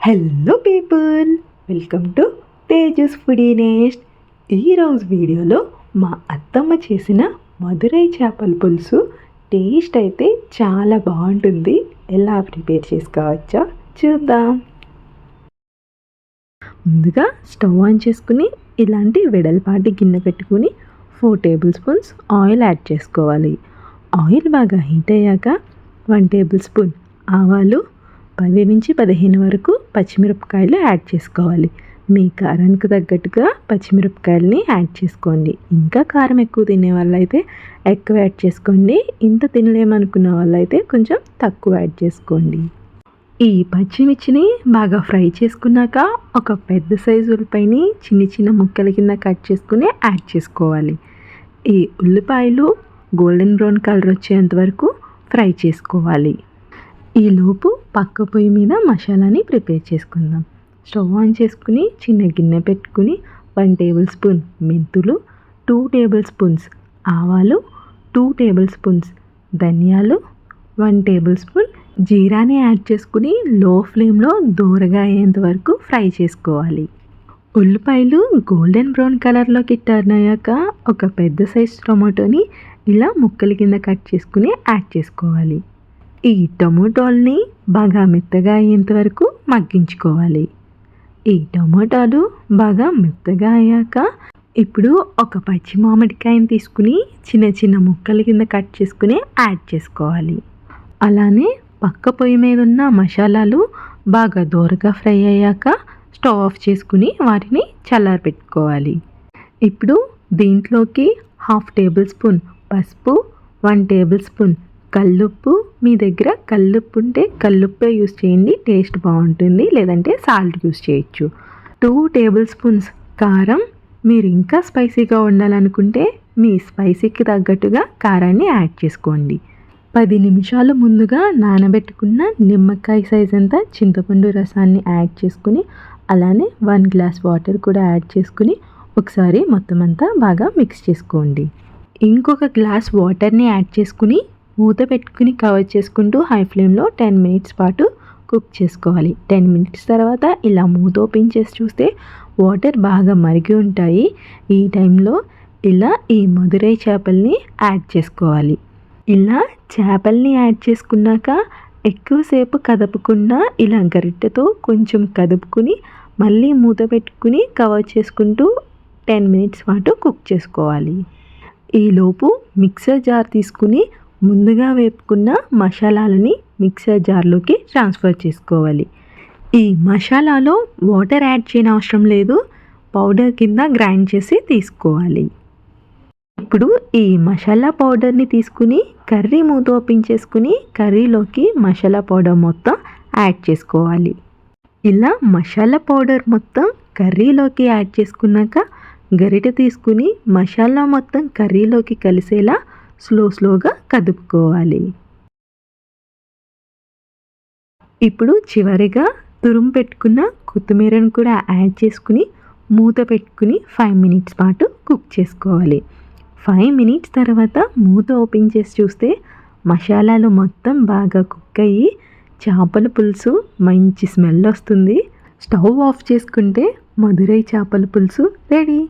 Hello people welcome to Tejas foodie nest ఈరోజు వీడియోలో మా అత్తమ్మ చేసిన మధురై చేపల పులుసు టేస్ట్ అయితే చాలా బాగుంటుంది. ఎలా ప్రిపేర్ చేసుకోవచ్చో చూద్దాం. ముందుగా స్టవ్ ఆన్ చేసుకుని ఇలాంటి వెడల్పాటి గిన్నె పెట్టుకుని four tablespoons oil add చేసుకోవాలి. ఆయిల్ బాగా హీట్ అయ్యాక వన్ టేబుల్ స్పూన్ ఆవాలు పది నుంచి పదిహేను వరకు పచ్చిమిరపకాయలు యాడ్ చేసుకోవాలి. మీ కారానికి తగ్గట్టుగా పచ్చిమిరపకాయలని యాడ్ చేసుకోండి. ఇంకా కారం ఎక్కువ తినే వాళ్ళైతే ఎక్కువ యాడ్ చేసుకోండి. ఇంత తినలేమనుకున్న వాళ్ళైతే కొంచెం తక్కువ యాడ్ చేసుకోండి. ఈ పచ్చిమిర్చిని బాగా ఫ్రై చేసుకున్నాక ఒక పెద్ద సైజు ఉల్లిపాయని చిన్న చిన్న ముక్కల కింద కట్ చేసుకుని యాడ్ చేసుకోవాలి. ఈ ఉల్లిపాయలు గోల్డెన్ బ్రౌన్ కలర్ వచ్చేంత వరకు ఫ్రై చేసుకోవాలి. ఈలోపు పక్క పొయ్యి మీద మసాలాని ప్రిపేర్ చేసుకుందాం. స్టవ్ ఆన్ చేసుకుని చిన్న గిన్నె పెట్టుకుని వన్ టేబుల్ స్పూన్ మెంతులు టూ టేబుల్ స్పూన్స్ ఆవాలు టూ టేబుల్ స్పూన్స్ ధనియాలు వన్ టేబుల్ స్పూన్ జీరాని యాడ్ చేసుకుని లో ఫ్లేమ్లో దూరగా అయ్యేంత వరకు ఫ్రై చేసుకోవాలి. ఉల్లిపాయలు గోల్డెన్ బ్రౌన్ కలర్లోకి టర్న్ అయ్యాక ఒక పెద్ద సైజ్ టొమాటోని ఇలా ముక్కల కింద కట్ చేసుకుని యాడ్ చేసుకోవాలి. ఈ టొమాటోల్ని బాగా మెత్తగా అయ్యేంత వరకు మగ్గించుకోవాలి. ఈ టొమాటోలు బాగా మెత్తగా అయ్యాక ఇప్పుడు ఒక పచ్చి మామిడికాయని తీసుకుని చిన్న చిన్న ముక్కల కింద కట్ చేసుకుని యాడ్ చేసుకోవాలి. అలానే పక్క పొయ్యి మీద ఉన్న మసాలాలు బాగా దూరగా ఫ్రై అయ్యాక స్టవ్ ఆఫ్ చేసుకుని వాటిని చల్లారపెట్టుకోవాలి ఇప్పుడు దీంట్లోకి హాఫ్ టేబుల్ స్పూన్ పసుపు వన్ టేబుల్ స్పూన్ కల్లుప్పు మీ దగ్గర కల్లుప్పు ఉంటే కల్లుప్పే యూస్ చేయండి టేస్ట్ బాగుంటుంది. లేదంటే సాల్ట్ యూస్ చేయొచ్చు. టూ టేబుల్ స్పూన్స్ కారం. మీరు ఇంకా స్పైసీగా ఉండాలనుకుంటే మీ స్పైసీకి తగ్గట్టుగా కారాన్ని యాడ్ చేసుకోండి. పది నిమిషాలు ముందుగా నానబెట్టుకున్న నిమ్మకాయ సైజ్ అంతా చింతపండు రసాన్ని యాడ్ చేసుకుని అలానే వన్ గ్లాస్ వాటర్ కూడా యాడ్ చేసుకుని ఒకసారి మొత్తం అంతా బాగా మిక్స్ చేసుకోండి. ఇంకొక గ్లాస్ వాటర్ని యాడ్ చేసుకుని మూత పెట్టుకుని కవర్ చేసుకుంటూ హై ఫ్లేమ్లో టెన్ మినిట్స్ పాటు కుక్ చేసుకోవాలి. టెన్ మినిట్స్ తర్వాత ఇలా మూత ఓపెన్ చేసి చూస్తే వాటర్ బాగా మరిగి ఉంటాయి. ఈ టైంలో ఇలా ఈ మధురై చేపల్ని యాడ్ చేసుకోవాలి. ఇలా చేపల్ని యాడ్ చేసుకున్నాక ఎక్కువసేపు కదపకుండా ఇలా గరిటెతో కొంచెం కదుపుకుని మళ్ళీ మూత పెట్టుకుని కవర్ చేసుకుంటూ టెన్ మినిట్స్ పాటు కుక్ చేసుకోవాలి. ఈలోపు మిక్సర్ జార్ తీసుకుని ముందుగా వేపుకున్న మసాలాలని మిక్సర్ జార్లోకి ట్రాన్స్ఫర్ చేసుకోవాలి. ఈ మసాలాలో వాటర్ యాడ్ చేయని అవసరం లేదు. పౌడర్ కింద గ్రైండ్ చేసి తీసుకోవాలి. ఇప్పుడు ఈ మసాలా పౌడర్ని తీసుకుని కర్రీ మూత ఓపెన్ చేసుకుని కర్రీలోకి మసాలా పౌడర్ మొత్తం యాడ్ చేసుకోవాలి. ఇలా మసాలా పౌడర్ మొత్తం కర్రీలోకి యాడ్ చేసుకున్నాక గరిట తీసుకుని మసాలా మొత్తం కర్రీలోకి కలిసేలా స్లో స్లోగా కదుపుకోవాలి. ఇప్పుడు చివరిగా తురుము పెట్టుకున్న కొత్తిమీరను కూడా యాడ్ చేసుకుని మూత పెట్టుకుని ఫైవ్ మినిట్స్ పాటు కుక్ చేసుకోవాలి. ఫైవ్ మినిట్స్ తర్వాత మూత ఓపెన్ చేసి చూస్తే మసాలాలు మొత్తం బాగా కుక్ అయ్యి చేపల పులుసు మంచి స్మెల్ వస్తుంది. స్టవ్ ఆఫ్ చేసుకుంటే మధురై చేపల పులుసు రెడీ.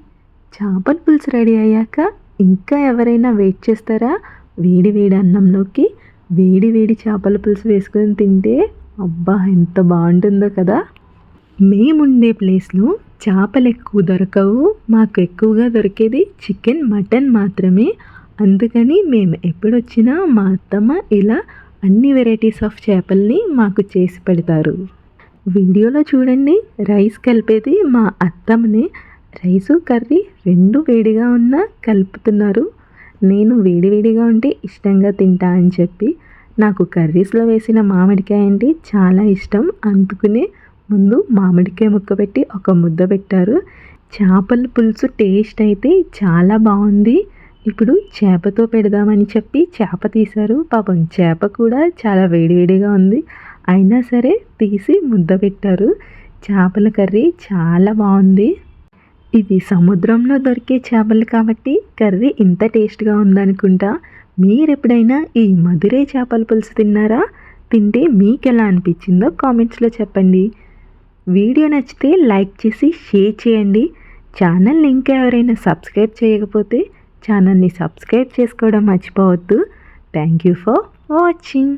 చేపల పులుసు రెడీ అయ్యాక ఇంకా ఎవరైనా వెయిట్ చేస్తారా? వేడి వేడి అన్నంలోకి వేడి వేడి చేపల పులుసు వేసుకొని తింటే అబ్బా ఎంత బాగుంటుందో కదా. మేముండే ప్లేస్లో చేపలు ఎక్కువ దొరకవు మాకు ఎక్కువగా దొరికేది చికెన్ మటన్ మాత్రమే. అందుకని మేము ఎప్పుడొచ్చినా మా అత్తమ్మ ఇలా అన్ని వెరైటీస్ ఆఫ్ చేపల్ని మాకు చేసి పెడతారు. వీడియోలో చూడండి రైస్ కలిపేది మా అత్తమ్మని. రైసు కర్రీ రెండు వేడిగా ఉన్నా కలుపుతున్నారు. నేను వేడివేడిగా ఉంటే ఇష్టంగా తింటా అని చెప్పి నాకు కర్రీస్లో వేసిన మామిడికాయ అంటే చాలా ఇష్టం. అందుకునే ముందు మామిడికాయ ముక్క పెట్టి ఒక ముద్ద పెట్టారు. చేపల పులుసు టేస్ట్ అయితే చాలా బాగుంది. ఇప్పుడు చేపతో పెడదామని చెప్పి చేప తీశారు. పాపం చేప కూడా చాలా వేడివేడిగా ఉంది. అయినా సరే తీసి ముద్ద పెట్టారు. చేపల కర్రీ చాలా బాగుంది. ఇది సముద్రంలో దొరికే చేపలు కాబట్టి కర్రీ ఇంత టేస్ట్గా ఉందనుకుంటా. మీరు ఎప్పుడైనా ఈ మధురై చేపల పులుసు తిన్నారా? తింటే మీకు ఎలా అనిపించిందో కామెంట్స్లో చెప్పండి. వీడియో నచ్చితే లైక్ చేసి షేర్ చేయండి. ఛానల్ని ఇంకా ఎవరైనా సబ్స్క్రైబ్ చేయకపోతే ఛానల్ని సబ్స్క్రైబ్ చేసుకోవడం మర్చిపోవద్దు. Thank you for watching.